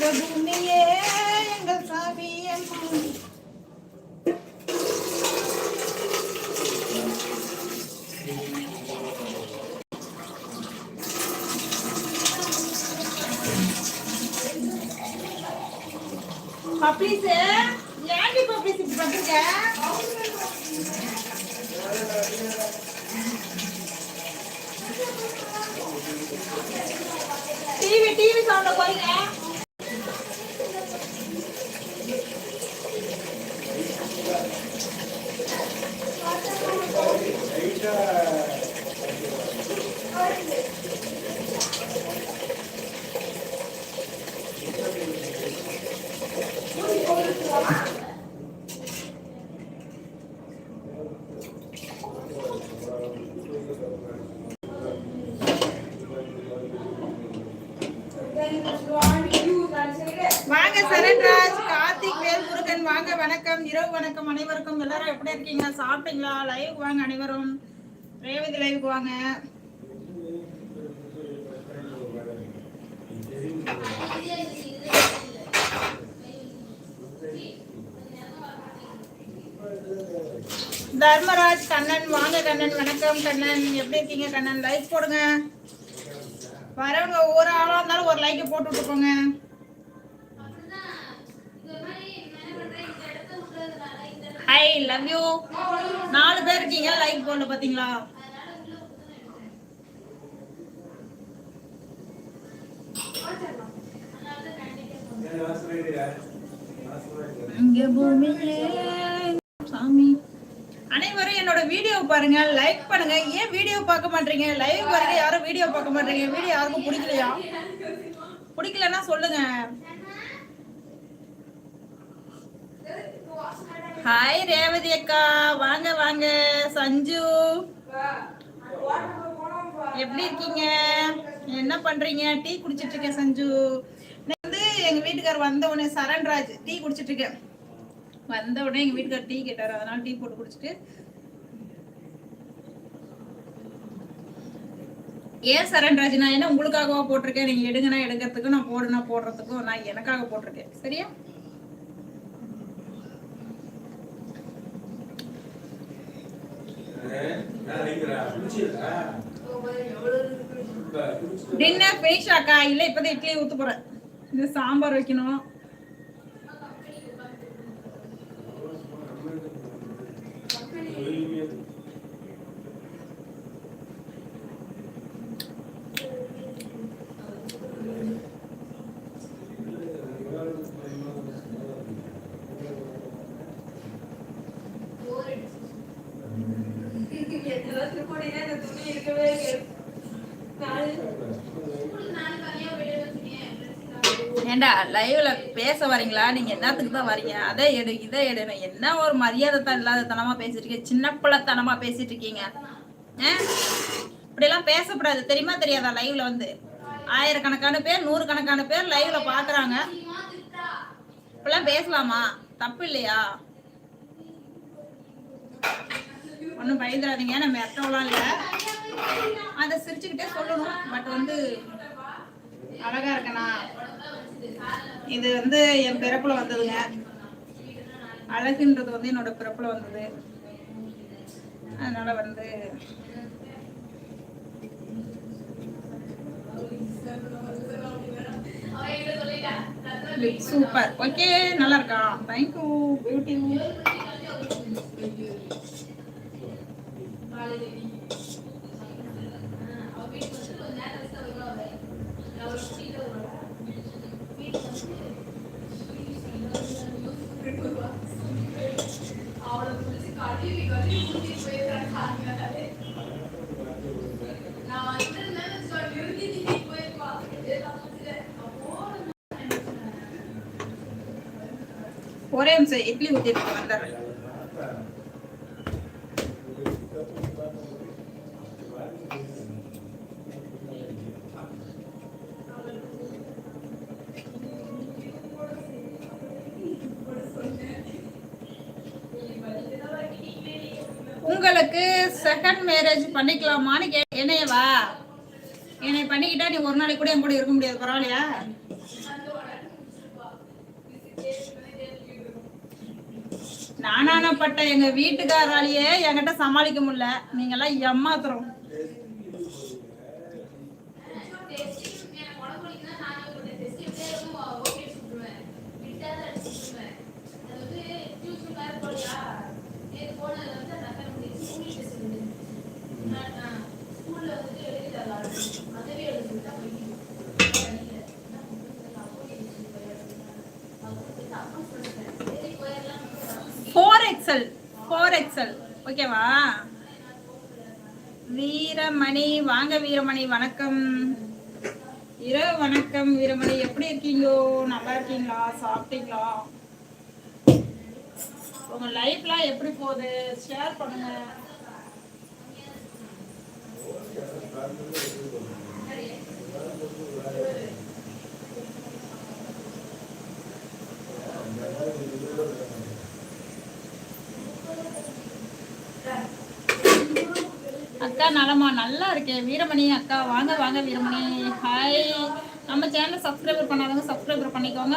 இந்த பூமியே எங்கள் சாவியம் பப்ளிஸ் ஏன்டி பப்ளிஸ் இப்படி பண்றீங்க? டிவி டிவி சவுண்ட போறீங்க வாங்க சரண்ராஜ் கார்த்திக் வேல்முருகன் வாங்க வணக்கம். இரவு வணக்கம் அனைவருக்கும். எல்லாரும் எப்படி இருக்கீங்க? சாப்பிட்டீங்களா? லைவுக்கு வாங்க அனைவரும். ரேவதி லைவுக்கு வாங்க. தர்மராஜ் கண்ணன் வாங்க கண்ணன் வணக்கம். கண்ணன் எப்படி இருக்கீங்க? கண்ணன் லைக் போடுங்க. வரவங்க ஒரு ஆளா இருந்தாலும் ஒரு லைக் போட்டு விட்டுக்கோங்க லவ் யூ நாலு பேர் இருக்கீங்க லைக் போடல பாத்தீங்களா? அனைவரும் என்னோட வீடியோ பாருங்க லைக் பண்ணுங்க. ஏன் வீடியோ பார்க்க மாட்டீங்க? லைவ் பாருங்க யாரும் வீடியோ பார்க்க மாட்டீங்க. வீடியோ யாருக்கும் பிடிக்கலையா? பிடிக்கலன்னா சொல்லுங்க. ஹாய் ரேவதி அக்கா. வாங்க வாங்க. சஞ்சு. எப்படி இருக்கீங்க? என்ன பண்றீங்க? டீ குடிச்சிட்டு இருக்கேன் சஞ்சு. வந்து எங்க வீட்டுக்கார் வந்த உடனே சரண்ராஜ் டீ குடிச்சிட்டு இருக்கேன். வந்த உடனே எங்க வீட்டுக்கார் டீ கேட்டாரு. அதனால டீ போட்டு குடிச்சிட்டு. ஏன் சரண்ராஜ்? நான் என்ன உங்களுக்காகவா போட்டிருக்கேன்? நீங்க எடுங்கன்னா எடுக்கிறதுக்கும் நான் போடுனா போடுறதுக்கும் நான் எனக்காக போட்டிருக்கேன். சரியா? டின்னர் ஃபினிஷ் அக்கா இல்ல இப்பதான் இட்லி ஊத்த போறேன். இந்த சாம்பார் வைக்கணும். ஏண்டா லைவ்ல பேச வரீங்களா? நீங்க என்னத்துக்கு தான் வரீங்க? அதை எடு இதை எடு. என்ன ஒரு மரியாதை தான் இல்லாத தனமா பேசிட்டு இருக்கீங்க சின்ன பிள்ளைத்தனமா பேசிட்டு இருக்கீங்க. இப்படிலாம் பேசக்கூடாது. தெரியுமா தெரியாதா லைவ்ல வந்து? ஆயிரக்கணக்கான பேர் நூறு கணக்கான பேர் லைவ்ல பாக்குறாங்க. இப்பெல்லாம் பேசலாமா? தப்பு இல்லையா? ஒன்றும் பயந்துடாதீங்க. நம்ம எத்தவெல்லாம் இல்லை. அதை சிரிச்சுக்கிட்டே சொல்லணும். பட் வந்து அழகா இருக்கணா இது வந்து என் பிறப்புல வந்ததுங்க. அழகுன்றது வந்து என்னோட பிறப்புல வந்தது. அதனால வந்து சூப்பர். ஓகே நல்லா இருக்கா? தேங்க்யூ பியூட்டி ஒரே நிமிஷம் இட்லி ஊத்திட்டு வந்துடுறேன் உங்களுக்கு செகண்ட் மேரேஜ் பண்ணிக்கலாமான்னு கே என்னையவா? என்னை பண்ணிக்கிட்டா நீ ஒரு நாளைக்கு கூட என் கூட இருக்க முடியாது பரவாயில்லையா? நானானப்பட்ட எங்க வீட்டுக்காராலேயே என்கிட்ட சமாளிக்க முடியல. நீங்க எல்லாம் ஏமாத்துறோம் எக்ஸல் ஃபோர் எக்ஸல் ஓகேவா வீரமணி வாங்க வீரமணி வணக்கம். இரவு வணக்கம் வீரமணி. எப்படி இருக்கீங்கோ? நல்லா இருக்கீங்களா? சாப்பிட்டீங்களா? உங்க லைஃப்லாம் எப்படி போகுது? ஷேர் பண்ணுங்க. அக்கா நலமா? நல்லா இருக்கேன் வீரமணி அக்கா வாங்க வாங்க வீரமணி. ஹாய் நம்ம சேனல் சப்ஸ்கிரைபர் பண்ணாதவங்க சப்ஸ்கிரைபர் பண்ணிக்கோங்க.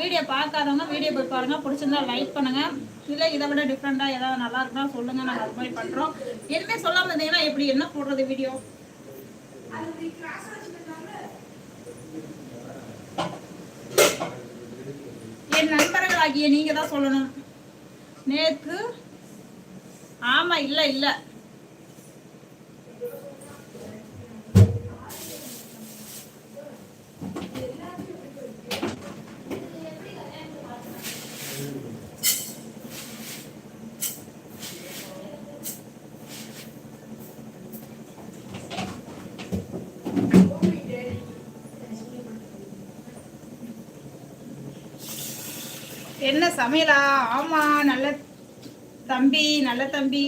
வீடியோ பார்க்காதவங்க வீடியோ போய் பாருங்க. பிடிச்சிருந்தா லைக் பண்ணுங்க. இல்லை இதை விட டிஃப்ரெண்டாக ஏதாவது நல்லா இருக்குன்னா சொல்லுங்க. நாங்கள் அது மாதிரி பண்ணுறோம் எதுவுமே சொல்லாமல் இருந்தீங்கன்னா எப்படி என்ன போடுறது வீடியோ என் நண்பர்கள் ஆகிய நீங்க தான் சொல்லணும். நேத்து ஆமா இல்ல இல்ல. என்ன சமையலா? ஆமா நல்ல தம்பி நல்ல தம்பி.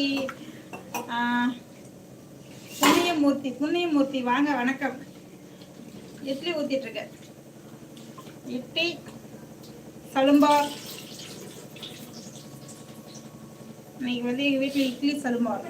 புண்ணியமூர்த்தி புண்ணியமூர்த்தி. வாங்க வணக்கம். இட்லி ஊத்திட்டு இருக்க இட்லி சலும்பார் இன்னைக்கு வந்து எங்க வீட்டுல இட்லி சலும்பார்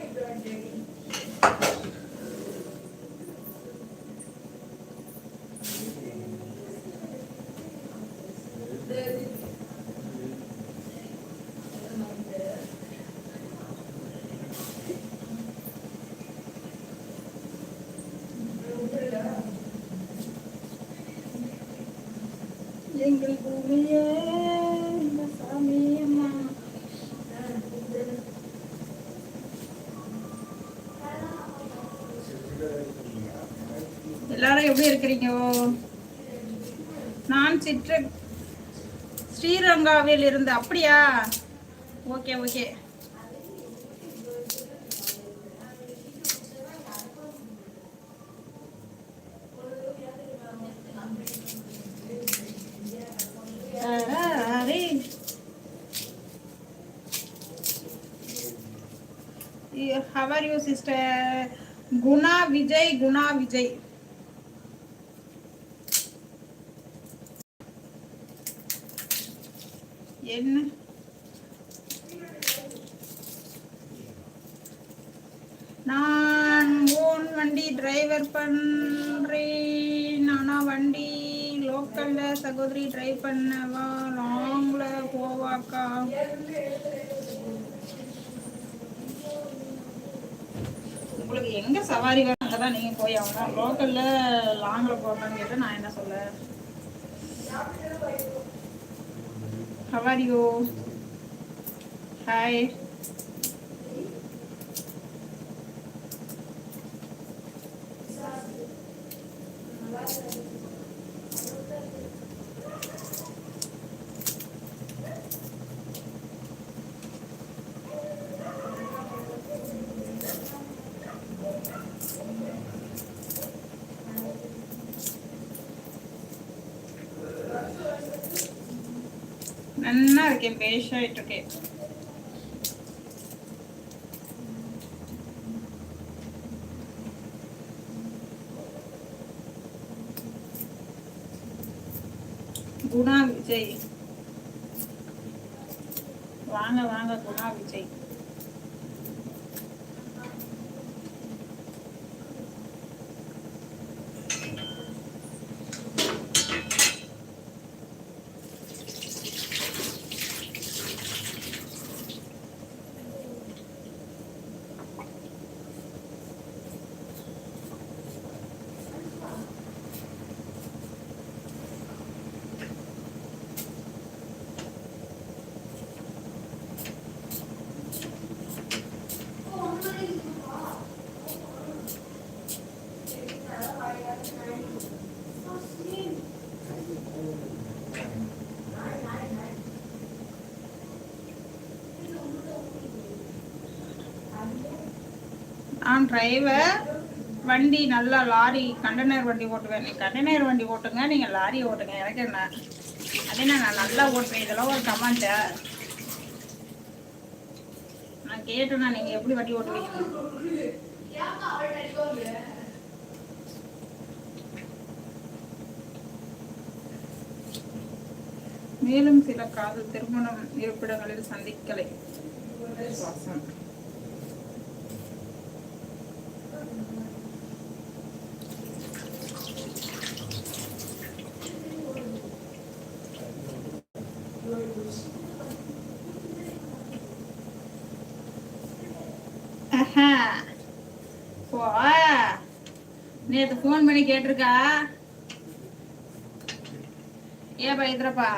எங்கள் பூமியே இந்த எல்லாரும் எப்படி இருக்கிறீங்க? நான் சிற்ற ஸ்ரீரங்காவில் இருந்து அப்படியா? Okay okay. How are you sister Guna Vijay Guna Vijay என்ன? நான் ஓன் வண்டி டிரைவர் பண்றேன். ஆனா வண்டி லோக்கல்ல சகோதரி டிரைவ் பண்ணவா? லாங்ல போவாக்கா? உங்களுக்கு எங்க சவாரி வரும் அங்கதான் நீங்க போய் ஆகணும்? லோக்கல்ல லாங்கில் போகணும்னு நான் என்ன சொல்ல? Hi you? நல்லா இருக்கேன் பேஷாயிட்டு இருக்கேன் குணா விஜய் வாங்க வாங்க குணா விஜய் டிரைவர் வண்டி நல்லா லாரி கண்டெய்னர் வண்டி ஓட்டுவேன் நீ கண்டெய்னர் வண்டி ஓட்டுங்க நீங்கள் லாரி ஓட்டுங்க. எனக்கு என்ன? அதே நான் நல்லா ஓட்டுவேன் இதெல்லாம் ஒரு கமாண்ட நான் கேட்டேன்னா நீங்கள் எப்படி வண்டி ஓட்டுவீங்க? மேலும் சில காதல் திருமணம் இருப்பிடங்களில் சந்திக்கலை. சுவாசம். நேத்து ஃபோன் பண்ணி கேட்டிருக்கா? ஏப்பா இதுரப்பா